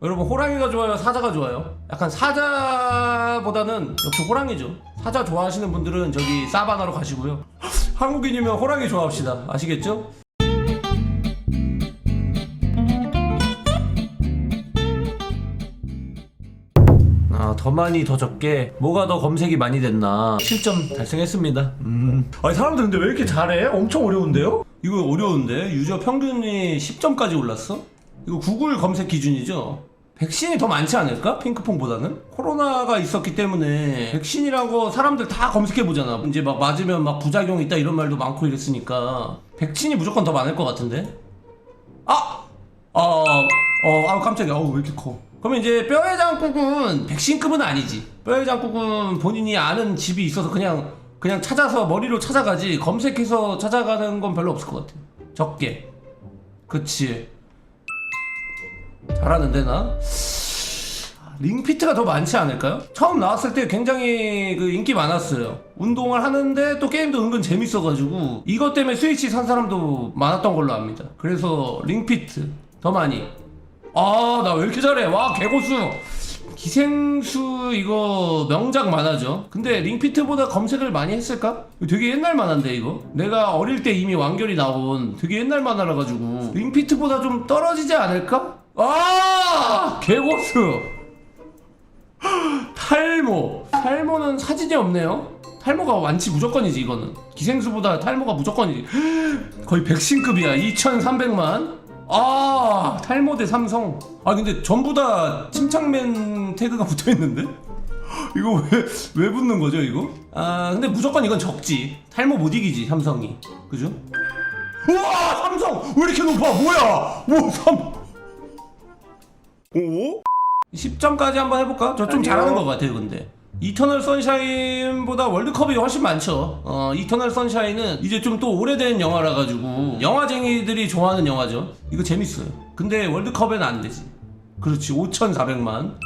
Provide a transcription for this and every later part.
여러분 호랑이가 좋아요 사자가 좋아요 약간 사자보다는 역시 호랑이죠 사자 좋아하시는 분들은 저기 사바나로 가시고요 한국인이면 호랑이 좋아합시다 아시겠죠? 아, 더 많이 더 적게 뭐가 더 검색이 많이 됐나 7점 달성했습니다 음. 아니 사람들 근데 왜 이렇게 잘해? 엄청 어려운데요? 이거 어려운데 유저 평균이 10점까지 올랐어? 이거 구글 검색 기준이죠? 백신이 더 많지 않을까? 핑크퐁보다는? 코로나가 있었기 때문에 백신이라고 사람들 다 검색해보잖아 이제 막 맞으면 막 부작용 있다 이런 말도 많고 이랬으니까 백신이 무조건 더 많을 것 같은데? 아! 어, 어, 아 깜짝이야. 어우, 왜 이렇게 커? 그러면 이제 뼈의 장국은 백신급은 아니지. 뼈의 장국은 본인이 아는 집이 있어서 그냥 그냥 찾아서 머리로 찾아가지 검색해서 찾아가는 건 별로 없을 것 같아. 적게. 그치. 잘하는데 나? 링피트가 더 많지 않을까요? 처음 나왔을 때 굉장히 그 인기 많았어요. 운동을 하는데 또 게임도 은근 재밌어가지고 이것 때문에 스위치 산 사람도 많았던 걸로 압니다. 그래서 링피트 더 많이. 아, 나 왜 이렇게 잘해? 와, 개고수! 기생수 이거 명작 만화죠. 근데 링피트보다 검색을 많이 했을까? 되게 옛날 만화인데 이거? 내가 어릴 때 이미 완결이 나온 되게 옛날 만화라 가지고 링피트보다 좀 떨어지지 않을까? 아! 개고수! 탈모. 탈모는 사진이 없네요. 탈모가 완치 무조건이지 이거는. 기생수보다 탈모가 무조건이지. 거의 백신급이야. 2,300만. 아 탈모 대 삼성. 아 근데 전부 다 침착맨 태그가 붙어 있는데? 이거 왜 왜 붙는 거죠 이거? 아 근데 무조건 이건 적지. 탈모 못 이기지 삼성이. 그죠? 우와 삼성 왜 이렇게 높아? 뭐야? 오 삼. 오? 10점까지 한번 해볼까? 저 좀 아니요. 잘하는 것 같아요, 근데. 이터널 선샤인보다 월드컵이 훨씬 많죠. 어, 이터널 선샤인은 이제 좀 또 오래된 영화라 가지고 영화쟁이들이 좋아하는 영화죠. 이거 재밌어요. 근데 월드컵에는 안 되지. 그렇지, 5,400만.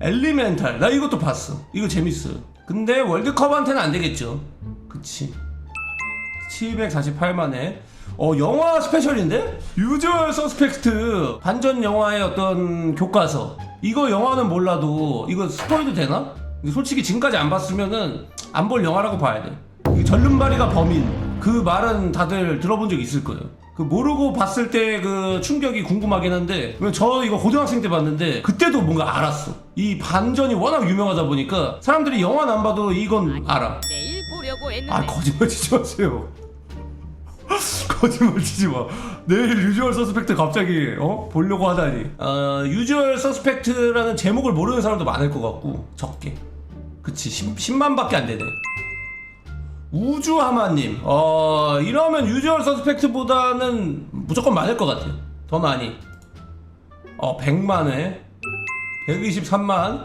엘리멘탈, 나 이것도 봤어. 이거 재밌어요. 근데 월드컵한테는 안 되겠죠. 그치. 748만에 어 영화 스페셜인데 유저얼 서스펙트 반전 영화의 어떤 교과서 이거 영화는 몰라도 이거 스포이도 되나? 솔직히 지금까지 안 봤으면은 안 볼 영화라고 봐야 돼. 이 절름발이가 범인 그 말은 다들 들어본 적 있을 거예요. 그 모르고 봤을 때 그 충격이 궁금하긴 한데 저 이거 고등학생 때 봤는데 그때도 뭔가 알았어. 이 반전이 워낙 유명하다 보니까 사람들이 영화는 안 봐도 이건 알아. 내일 보려고 했는데 아 거짓말 치지 마세요. 거짓말 치지 마. 내일 유주얼 서스펙트 갑자기 어 보려고 하다니. 어 유주얼 서스펙트라는 제목을 모르는 사람도 많을 것 같고 적게. 그치 10, 10만밖에 안 되네. 우주하마님. 어 이러면 유주얼 서스펙트보다는 무조건 많을 것 같아요. 더 많이. 어 100만 회. 123만.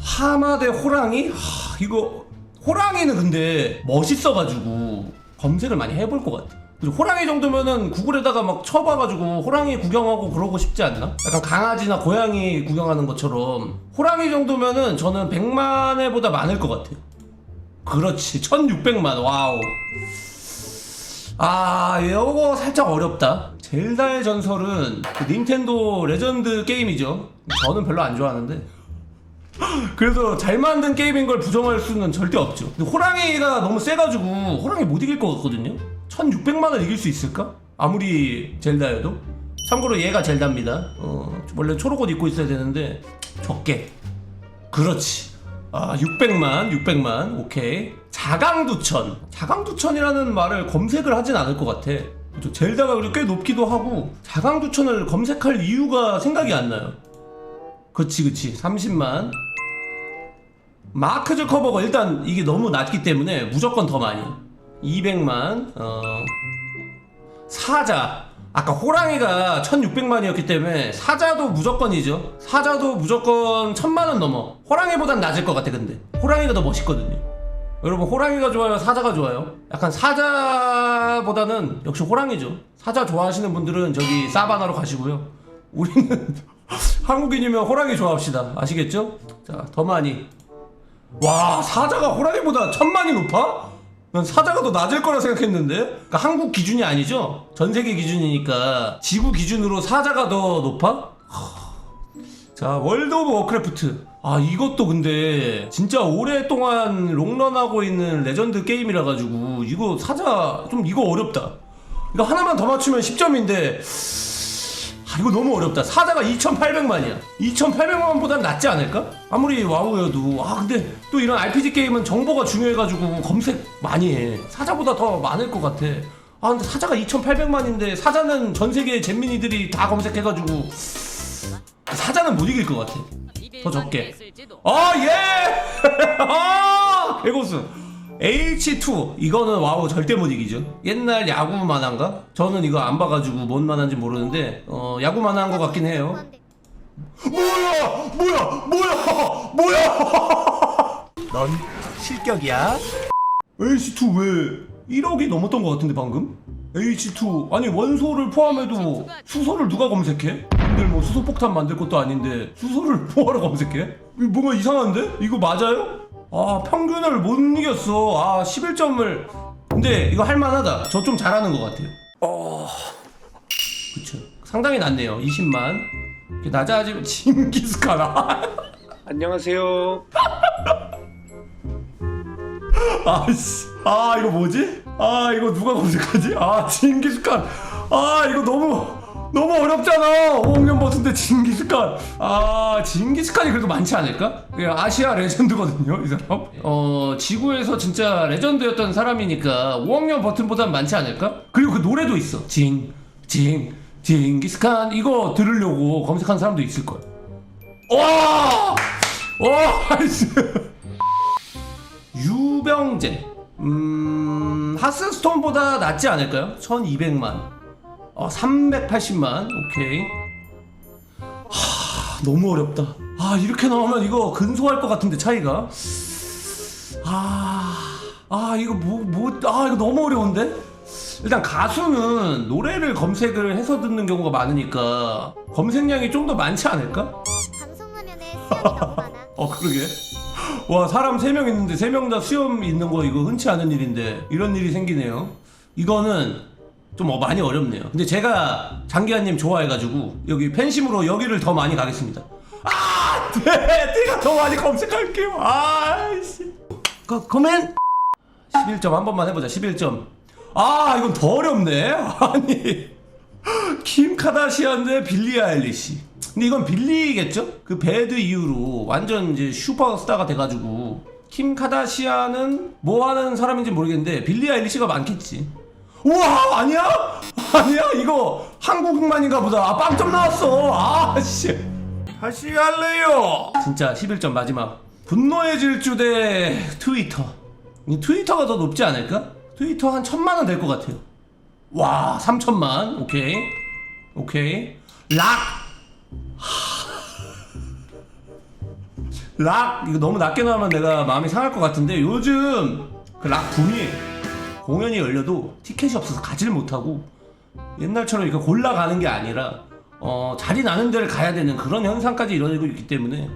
하마 대 호랑이? 하, 이거 호랑이는 근데 멋있어가지고 검색을 많이 해볼 것 같아. 호랑이 정도면은 구글에다가 막 쳐봐가지고 호랑이 구경하고 그러고 싶지 않나? 약간 강아지나 고양이 구경하는 것처럼 호랑이 정도면은 저는 100만 회보다 많을 것 같아요. 그렇지, 1600만, 와우. 아, 이거 살짝 어렵다. 젤다의 전설은 그 닌텐도 레전드 게임이죠. 저는 별로 안 좋아하는데. 그래서 잘 만든 게임인 걸 부정할 수는 절대 없죠. 근데 호랑이가 너무 세가지고 호랑이 못 이길 것 같거든요. 1600만을 이길 수 있을까? 아무리 젤다여도. 참고로 얘가 젤다입니다. 어, 원래 초록 옷 입고 있어야 되는데 적게. 그렇지. 아, 600만, 600만. 오케이. 자강두천. 자강두천이라는 말을 검색을 하진 않을 것 같아. 그죠? 젤다가 그리고 꽤 높기도 하고 자강두천을 검색할 이유가 생각이 안 나요. 그치 그치 30만 마크 주커버가 일단 이게 너무 낮기 때문에 무조건 더 많이 200만 어 사자 아까 호랑이가 1600만이었기 때문에 사자도 무조건이죠 사자도 무조건 1000만원 넘어 호랑이보단 낮을 것 같아 근데 호랑이가 더 멋있거든요 여러분 호랑이가 좋아요 사자가 좋아요 약간 사자보다는 역시 호랑이죠 사자 좋아하시는 분들은 저기 사바나로 가시고요 우리는 한국인이면 호랑이 좋아합시다. 아시겠죠? 자, 더 많이. 와, 사자가 호랑이보다 천만이 높아? 난 사자가 더 낮을 거라 생각했는데? 그러니까 한국 기준이 아니죠? 전 세계 기준이니까 지구 기준으로 사자가 더 높아? 하, 자 월드 오브 워크래프트 아 이것도 근데 진짜 오랫동안 롱런하고 있는 레전드 게임이라 가지고 이거 사자 좀 이거 어렵다 이거 하나만 더 맞추면 10점인데 아 이거 너무 어렵다. 사자가 2800만이야. 2800만보단 낫지 않을까? 아무리 와우여도. 아 근데 또 이런 RPG 게임은 정보가 중요해가지고 검색 많이 해. 사자보다 더 많을 것 같아. 아 근데 사자가 2800만인데 사자는 전 세계 잼민이들이 다 검색해가지고 사자는 못 이길 것 같아. 더 적게. 아 예! 아 개고수 H2 이거는 와우 절대 못 이기죠 옛날 야구 만화인가? 저는 이거 안 봐가지고 뭔 만화인지 모르는데 어 야구 만화인 것 같긴 해요 뭐야 뭐야 뭐야 뭐야 넌 실격이야. H2 왜 1억이 넘었던 것 같은데 방금? H2 아니 원소를 포함해도 수소를 누가 검색해? 근데 뭐 수소 폭탄 만들 것도 아닌데 수소를 뭐하러 검색해? 뭔가 이상한데? 이거 맞아요? 아 평균을 못 이겼어. 아 11점을. 근데 이거 할만하다. 저 좀 잘하는 것 같아요. 어... 그쵸. 상당히 낮네요. 20만. 이렇게 낮아지면 징기스카나. 안녕하세요. 아씨, 아 이거 뭐지? 아 이거 누가 검색하지? 아 징기스칸, 아 이거 너무 너무 어렵잖아. 5학년 버튼데 징기스칸, 아 징기스칸이 그래도 많지 않을까? 예, 아시아 레전드거든요, 이 사람. 어 지구에서 진짜 레전드였던 사람이니까 5학년 버튼보단 많지 않을까? 그리고 그 노래도 있어, 징, 징, 징기스칸 이거 들으려고 검색한 사람도 있을 거야. 와, 와, 아이씨. 유병재 음 하스스톤보다 낫지 않을까요? 1200만 어 380만. 오케이. 하 너무 어렵다. 아 이렇게 나오면 이거 근소할 것 같은데 차이가. 아, 아 이거 뭐 뭐 아 이거 너무 어려운데? 일단 가수는 노래를 검색을 해서 듣는 경우가 많으니까 검색량이 좀 더 많지 않을까? 방송 화면에 수염이 너무 많아. 어 그러게. 와 사람 3명 있는데 3명 다 수염 있는 거 이거 흔치 않은 일인데 이런 일이 생기네요. 이거는 좀 어, 많이 어렵네요. 근데 제가 장기하님 좋아해가지고 여기 팬심으로 여기를 더 많이 가겠습니다. 아 네, 내가 더 많이 검색할게요. 아이씨. 거, 거맨 11점 한 번만 해보자 11점. 아 이건 더 어렵네. 아니. 킴 카다시안 대 빌리 아일리시. 근데 이건 빌리겠죠? 그 배드 이후로 완전 이제 슈퍼스타가 돼가지고 킴 카다시안은 뭐 하는 사람인지 모르겠는데 빌리 아일리시가 많겠지. 우와 아니야? 아니야 이거 한국만인가 보다. 아 빵점 나왔어. 아씨. 다시 할래요. 진짜 11점 마지막. 분노의 질주 대 트위터. 이 트위터가 더 높지 않을까? 트위터 한 천만 원 될 것 같아요. 와 3천만 오케이 오케이 락 락 이거 너무 낮게 나오면 내가 마음이 상할 것 같은데 요즘 그 락 붐이 공연이 열려도 티켓이 없어서 가지를 못하고 옛날처럼 이렇게 골라 가는 게 아니라 어 자리 나는 데를 가야 되는 그런 현상까지 이루어지고 있기 때문에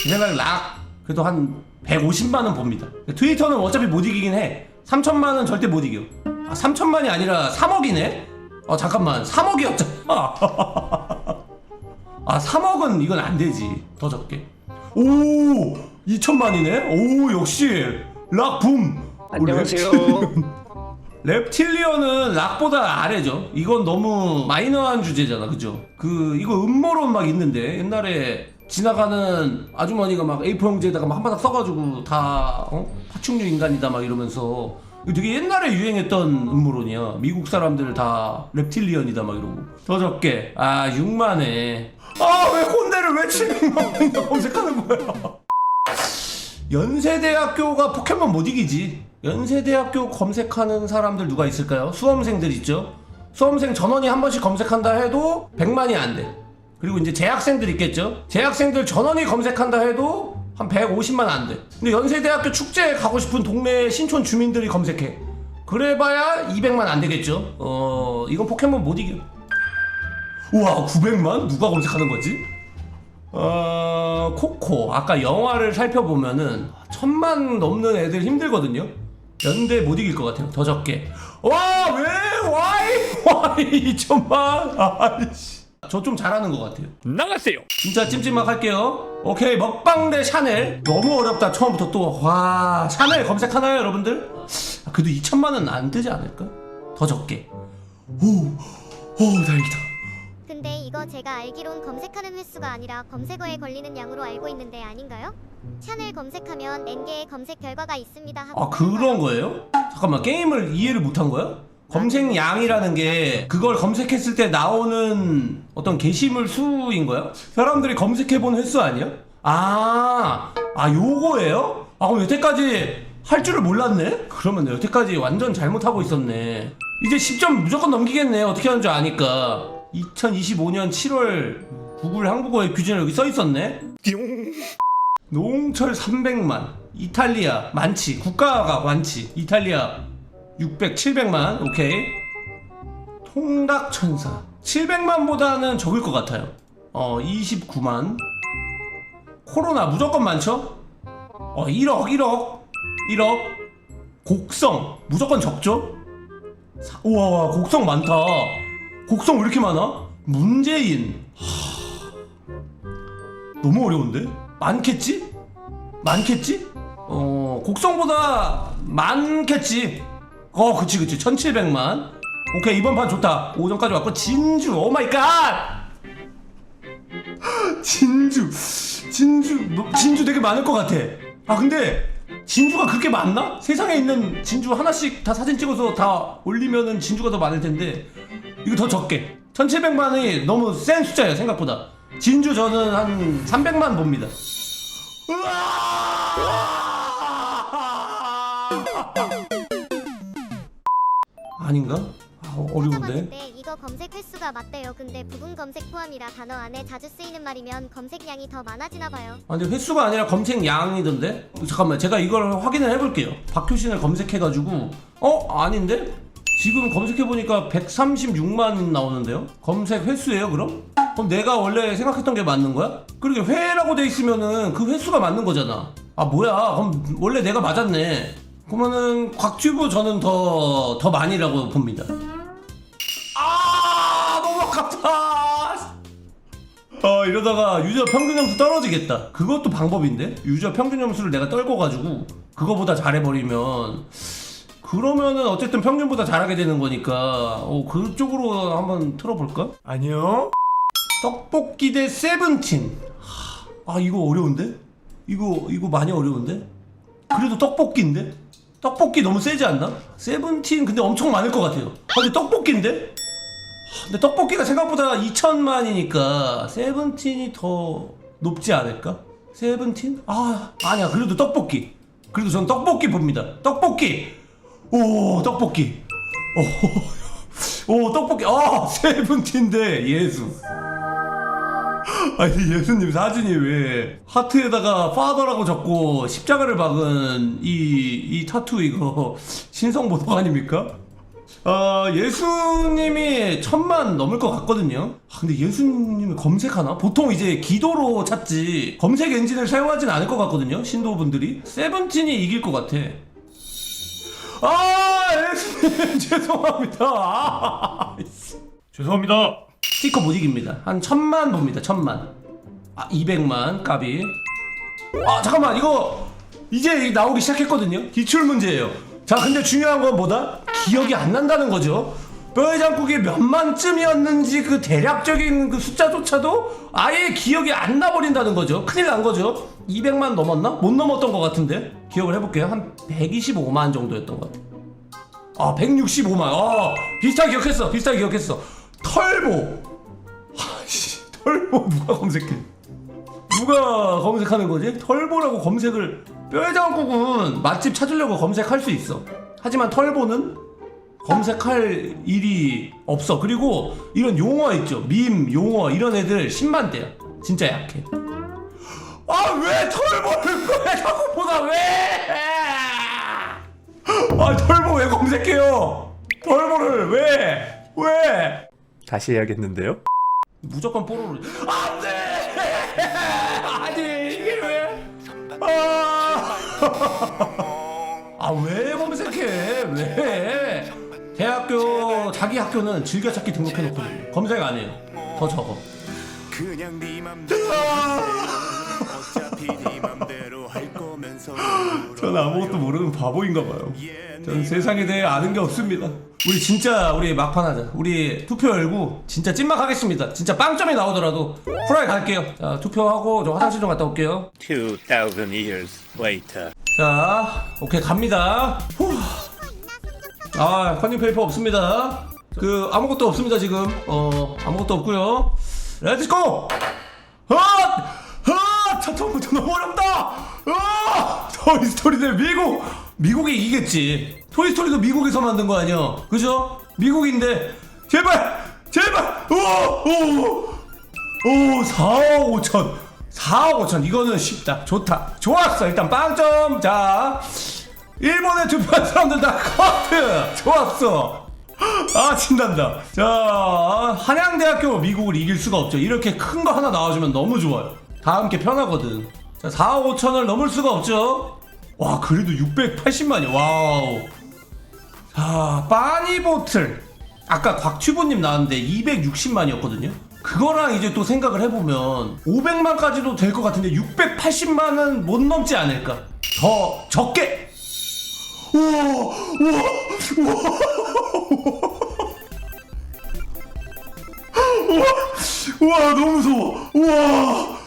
제 생각에 락 그래도 한 150만 원 봅니다. 트위터는 어차피 못 이기긴 해. 3천만 원 절대 못 이겨. 아 3천만이 아니라 3억이네? 어 잠깐만. 3억이었잖아 아 3억은 이건 안 되지. 더 적게. 오 2천만이네? 오 역시. 락붐. 안녕하세요. Reptilian은 락보다 아래죠. 이건 너무 마이너한 주제잖아, 그죠? 그 이거 음모론 막 있는데 옛날에 지나가는 아주머니가 막 A4 용지에다가 막 한 바닥 써가지고 다 어? 파충류 인간이다 막 이러면서 이거 되게 옛날에 유행했던 음모론이야. 미국 사람들 다 reptilian이다 막 이러고 더 적게 아 6만에 아왜 꼰대를 왜 700만 검색하는 거야? 연세대학교가 포켓몬 못 이기지. 연세대학교 검색하는 사람들 누가 있을까요? 수험생들 있죠. 수험생 전원이 한 번씩 검색한다 해도 100만이 안 돼. 그리고 이제 재학생들 있겠죠. 재학생들 전원이 검색한다 해도 한 150만 안 돼. 근데 연세대학교 축제에 가고 싶은 동네 신촌 주민들이 검색해. 그래봐야 200만 안 되겠죠. 어, 이건 포켓몬 못 이겨. 우와, 900만? 누가 검색하는 거지? 어, 코코. 아까 영화를 살펴보면은 천만 넘는 애들 힘들거든요. 연대 못 이길 것 같아요. 더 적게. 와, 왜? 와이? 와이 2천만? 아이씨. 저 좀 잘하는 것 같아요. 나가세요. 진짜 찜찜막 할게요. 오케이 먹방 대 샤넬 너무 어렵다 처음부터 또 와 샤넬 검색하나요 여러분들? 아, 그래도 2천만은 안 뜨지 않을까? 더 적게. 오 오 다행이다. 근데 이거 제가 알기론 검색하는 횟수가 아니라 검색어에 걸리는 양으로 알고 있는데 아닌가요? 샤넬 검색하면 N개의 검색 결과가 있습니다 하고 아 그런 거예요? 잠깐만 게임을 이해를 못한 거야? 검색량이라는 게 그걸 검색했을 때 나오는 어떤 게시물 수인 거야? 사람들이 검색해본 횟수 아니야? 아, 아 요거예요? 아 그럼 여태까지 할 줄을 몰랐네? 그러면 여태까지 완전 잘못하고 있었네 이제 10점 무조건 넘기겠네 어떻게 하는 줄 아니까 2025년 7월 구글 한국어의 규정이 여기 써 있었네. 노홍철 300만 이탈리아 많지 국가가 많지 이탈리아 600 700만. 오케이. 통닭천사. 700만보다는 적을 것 같아요. 어 29만. 코로나 무조건 많죠? 어 1억 1억 1억. 곡성 무조건 적죠? 사- 우와 와, 곡성 많다 곡성 왜 이렇게 많아 문재인 너무 어려운데? 많겠지? 많겠지? 어, 곡성보다 많겠지. 어, 그치, 그치. 1700만. 오케이, 이번 판 좋다. 5점까지 왔고, 진주, 오 마이 갓! 진주, 진주, 뭐, 진주 되게 많을 것 같아. 아, 근데, 진주가 그렇게 많나? 세상에 있는 진주 하나씩 다 사진 찍어서 다 올리면은 진주가 더 많을 텐데, 이거 더 적게. 1700만이 너무 센 숫자예요, 생각보다. 진주 저는 한 300만 봅니다. 아닌가? 아, 어려운데. 찾아봤는데 이거 검색 횟수가 맞대요 근데 부분 검색 포함이라 단어 안에 자주 쓰이는 말이면 검색량이 더 많아지나 봐요 아, 근데 횟수가 아니라 검색량이던데? 잠깐만, 제가 이걸 확인을 해볼게요. 박효신을 검색해가지고, 어? 아닌데? 지금 검색해보니까 136만 나오는데요? 검색 횟수예요, 그럼? 그럼 내가 원래 생각했던 게 맞는 거야? 그러게 회라고 돼 있으면은 그 횟수가 맞는 거잖아. 아, 뭐야. 그럼 원래 내가 맞았네. 그러면은 곽튜브 저는 더, 더 많이라고 봅니다. 아, 너무 아깝다! 어 이러다가 유저 평균 점수 떨어지겠다. 그것도 방법인데 유저 평균 점수를 내가 떨궈가지고 그거보다 잘해버리면 그러면은 어쨌든 평균보다 잘하게 되는 거니까 어 그쪽으로 한번 틀어볼까? 아니요. 떡볶이 대 세븐틴. 하, 아 이거 어려운데? 이거 이거 많이 어려운데? 그래도 떡볶이인데? 떡볶이 너무 세지 않나? 세븐틴 근데 엄청 많을 것 같아요. 아, 근데 떡볶이인데? 하, 근데 떡볶이가 생각보다 2천만이니까 세븐틴이 더 높지 않을까? 세븐틴? 아 아니야 그래도 떡볶이. 그래도 전 떡볶이 봅니다. 떡볶이. 오 떡볶이. 오, 오 떡볶이. 아 세븐틴데 예수. 아니 예수님 사진이 왜 하트에다가 파더라고 적고 십자가를 박은 이, 이 타투 이거 신성모독 아닙니까? 아 예수님이 천만 넘을 것 같거든요 아, 근데 예수님이 검색하나? 보통 이제 기도로 찾지 검색 엔진을 사용하진 않을 것 같거든요 신도분들이 세븐틴이 이길 것 같아 아 예수님 죄송합니다 아, 죄송합니다. 스티커 못 이깁니다. 한 천만 봅니다. 천만. 아 200만 까비. 아 잠깐만 이거 이제 나오기 시작했거든요. 기출 문제예요. 자 근데 중요한 건 뭐다? 기억이 안 난다는 거죠. 뼈의 장국이 몇 만쯤이었는지 그 대략적인 그 숫자조차도 아예 기억이 안 나버린다는 거죠. 큰일 난 거죠. 200만 넘었나? 못 넘었던 것 같은데 기억을 해볼게요. 한 125만 정도였던 것 같아요. 아 165만 어 비슷하게 기억했어 비슷하게 기억했어 털보 아씨 털보 누가 검색해 누가 검색하는 거지 털보라고 검색을 뼈의 장국은 맛집 찾으려고 검색할 수 있어 하지만 털보는 검색할 일이 없어 그리고 이런 용어 있죠 밈 용어 이런 애들 10만 대야 진짜 약해 아 왜 털보를 뼈의 장국보다 왜아 털보 왜 검색해요? 털보를 왜? 왜? 다시 해야겠는데요? 무조건 뽀로로 안돼! 아니 이게 왜? 아! 자기 학교는 즐겨찾기 등록해놓거든요. 검색 안 해요. 더 적어. 그냥 네 맘대로 어차피 네 맘대로 할 거면서 전 아무것도 모르는 바보인가 봐요. 전 세상에 대해 아는 게 없습니다. 우리 진짜 우리 막판 하자. 우리 투표 열고 진짜 찐막 하겠습니다. 진짜 빵점이 나오더라도 후라이 갈게요. 자 투표하고 저 화장실 좀 갔다 올게요. 2000 years later. 자, 오케이 갑니다. 후. 아, 컨닝 페이퍼 없습니다. 그 아무것도 없습니다 지금. 어, 아무것도 없고요. 렛츠 고! 아! 아! 차 처음부터 너무 어렵다. 아! 토이 스토리는 미국. 미국이 이기겠지. 토이 스토리도 미국에서 만든 거 아니야? 그죠? 미국인데 제발, 제발. 오, 오. 오 4억 5천 4억 5천 이거는 쉽다 좋다 좋았어 일단 빵점 자 일본에 투표한 사람들 다 커트 좋았어 아 신난다 자 한양대학교 미국을 이길 수가 없죠 이렇게 큰 거 하나 나와주면 너무 좋아요 다음 게 편하거든 자 4억 5천을 넘을 수가 없죠 와 그래도 680만이 와우 자, 빠니보틀. 아까 곽튜브님 나왔는데 260만이었거든요? 그거랑 이제 또 생각을 해보면 500만까지도 될 것 같은데 680만은 못 넘지 않을까? 더 적게! 우와! 우와! 우와! 우와! 너무 무서워! 우와!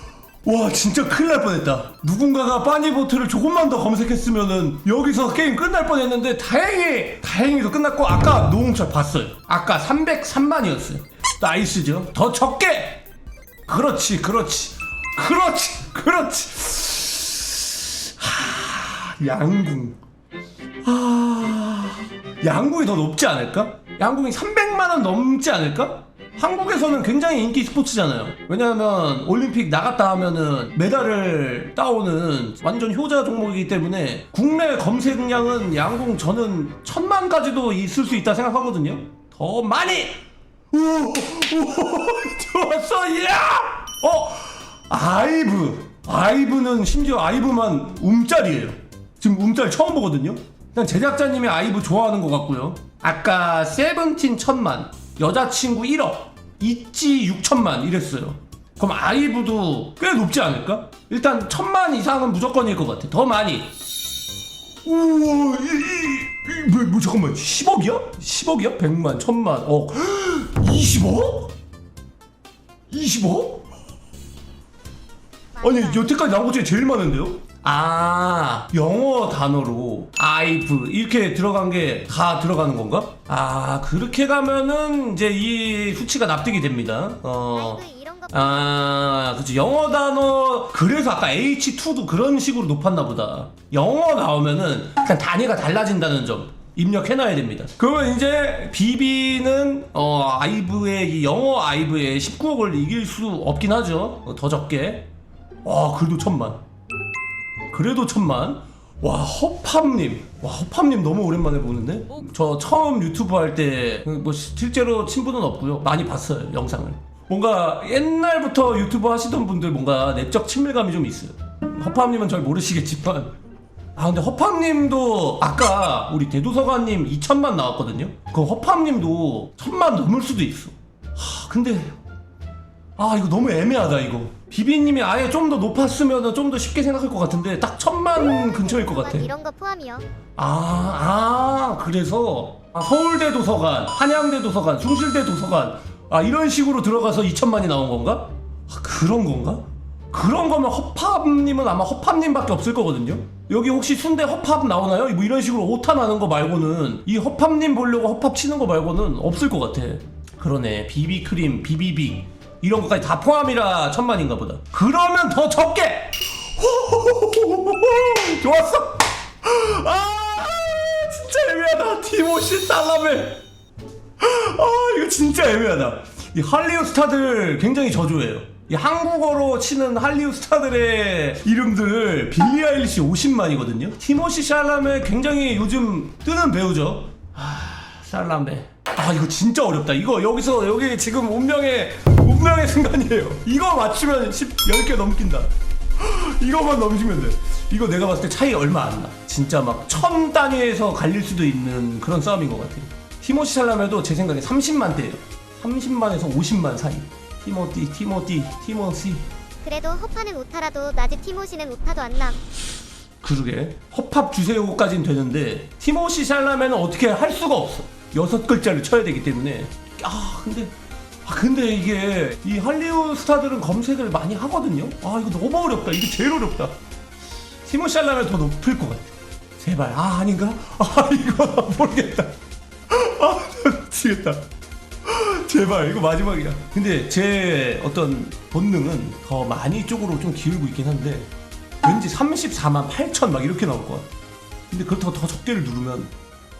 와 진짜 큰일 날 뻔했다 누군가가 빠니보트를 조금만 더 검색했으면은 여기서 게임 끝날 뻔했는데 다행히 다행히도 끝났고 아까 노홍철 봤어요 아까 303만이었어요 나이스죠 더 적게 그렇지 그렇지 그렇지 그렇지 하, 양궁 아 양궁이 더 높지 않을까? 양궁이 300만원 넘지 않을까? 한국에서는 굉장히 인기 스포츠잖아요. 왜냐하면 올림픽 나갔다 하면은 메달을 따오는 완전 효자 종목이기 때문에 국내 검색량은 양궁 저는 천만까지도 있을 수 있다 생각하거든요. 더 많이! 오, 오, 좋았어, 야! 어, 아이브. 아이브는 심지어 아이브만 움짤이에요. 지금 움짤 처음 보거든요. 일단 제작자님이 아이브 좋아하는 것 같고요. 아까 세븐틴 천만, 여자친구 1억, 있지 6천만 이랬어요. 그럼 아이브도 꽤 높지 않을까? 일단 천만 이상은 무조건일 것 같아. 더 많이. 우와, 이, 이, 이, 뭐, 뭐, 잠깐만, 10억이야? 10억이야? 100만, 1000만, 억. 20억? 20억? 아니 여태까지 나온 것 중에 제일 많은데요? 아 영어 단어로 아이브 이렇게 들어간 게 다 들어가는 건가? 아 그렇게 가면은 이제 이 수치가 납득이 됩니다. 어. 아이고 이런 거 아, 그치. 영어 단어, 그래서 아까 H2도 그런 식으로 높았나 보다. 영어 나오면은 그냥 단위가 달라진다는 점. 입력해놔야 됩니다. 그러면 이제 비비는 어 아이브의 이 영어 아이브의 19억을 이길 수 없긴 하죠. 어, 더 적게. 와 그래도 천만. 그래도 천만. 와 허팝님. 와 허팝님 너무 오랜만에 보는데. 저 처음 유튜브 할 때 뭐 실제로 친분은 없고요. 많이 봤어요 영상을. 뭔가 옛날부터 유튜브 하시던 분들 뭔가 내적 친밀감이 좀 있어요. 허팝님은 잘 모르시겠지만. 아 근데 허팝님도 아까 우리 대도서관님 2천만 나왔거든요. 그 허팝님도 천만 넘을 수도 있어. 하 근데 아 이거 너무 애매하다 이거. 비비님이 아예 좀 더 높았으면 좀 더 쉽게 생각할 것 같은데 딱 천만 근처일 것 같아. 이런 거 포함이요. 아, 아, 그래서 아, 서울대 도서관, 한양대 도서관, 숭실대 도서관 아 이런 식으로 들어가서 2천만이 나온 건가? 아, 그런 건가? 그런 거면 허팝님은 아마 허팝님밖에 없을 거거든요. 여기 혹시 순대 허팝 나오나요? 뭐 이런 식으로 오타 나는 거 말고는 이 허팝님 보려고 허팝 치는 거 말고는 없을 것 같아. 그러네. 비비크림, 비비빅 이런 것까지 다 포함이라 천만인가 보다. 그러면 더 적게. 좋았어. 아 진짜 애매하다. 티모시 살라멜 아 이거 진짜 애매하다. 이 할리우드 스타들 굉장히 저조해요. 이 한국어로 치는 할리우드 스타들의 이름들 빌리 아일리시 50만이거든요. 티모시 샬라멜 굉장히 요즘 뜨는 배우죠. 아 샬라멜 아 이거 진짜 어렵다. 이거 여기서 여기 지금 운명의 운명의 순간이에요 이거 맞추면 10, 10개 넘긴다 이거만 넘기면 돼. 이거 내가 봤을 때 차이 얼마 안 나. 진짜 막 천 단위에서 갈릴 수도 있는 그런 싸움인 것 같아요. 티모시 샬라멜도 제 생각에 30만 대예요. 30만에서 50만 사이. 티모티 티모티 티모시 그래도 허파는 오타라도 낮에 티모시는 오타도 안남 그러게 허팝 주세요까진 되는데 티모시 샬라메는 어떻게 할 수가 없어 여섯 글자를 쳐야 되기 때문에 아 근데 아 근데 이게 이 할리우드 스타들은 검색을 많이 하거든요? 아 이거 너무 어렵다. 이게 제일 어렵다. 티모 샬라메 더 높을 것 같아. 제발. 아 아닌가? 아 이거 나 모르겠다. 아 미치겠다. 제발 이거 마지막이야. 근데 제 어떤 본능은 더 많이 쪽으로 좀 기울고 있긴 한데 왠지 34만 8천 막 이렇게 나올 것 같아. 근데 그렇다고 더 적게를 누르면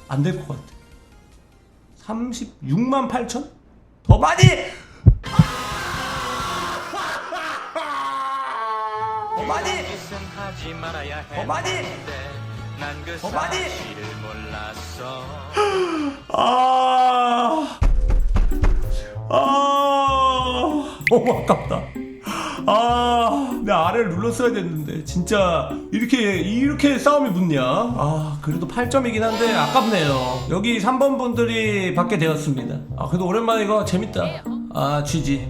안 될 것 같아. 36만 8천? 더 많이! 더 많이! 하지 말아야 해. 더 많이! 난그! 사실을 몰랐어. 아, 아, 너무 아깝다. 아, 내 아래를 눌렀어야 됐는데 진짜 이렇게 이렇게 싸움이 붙냐? 아, 그래도 8점이긴 한데 아깝네요. 여기 3번 분들이 받게 되었습니다. 아, 그래도 오랜만에 이거 재밌다. 아, GG.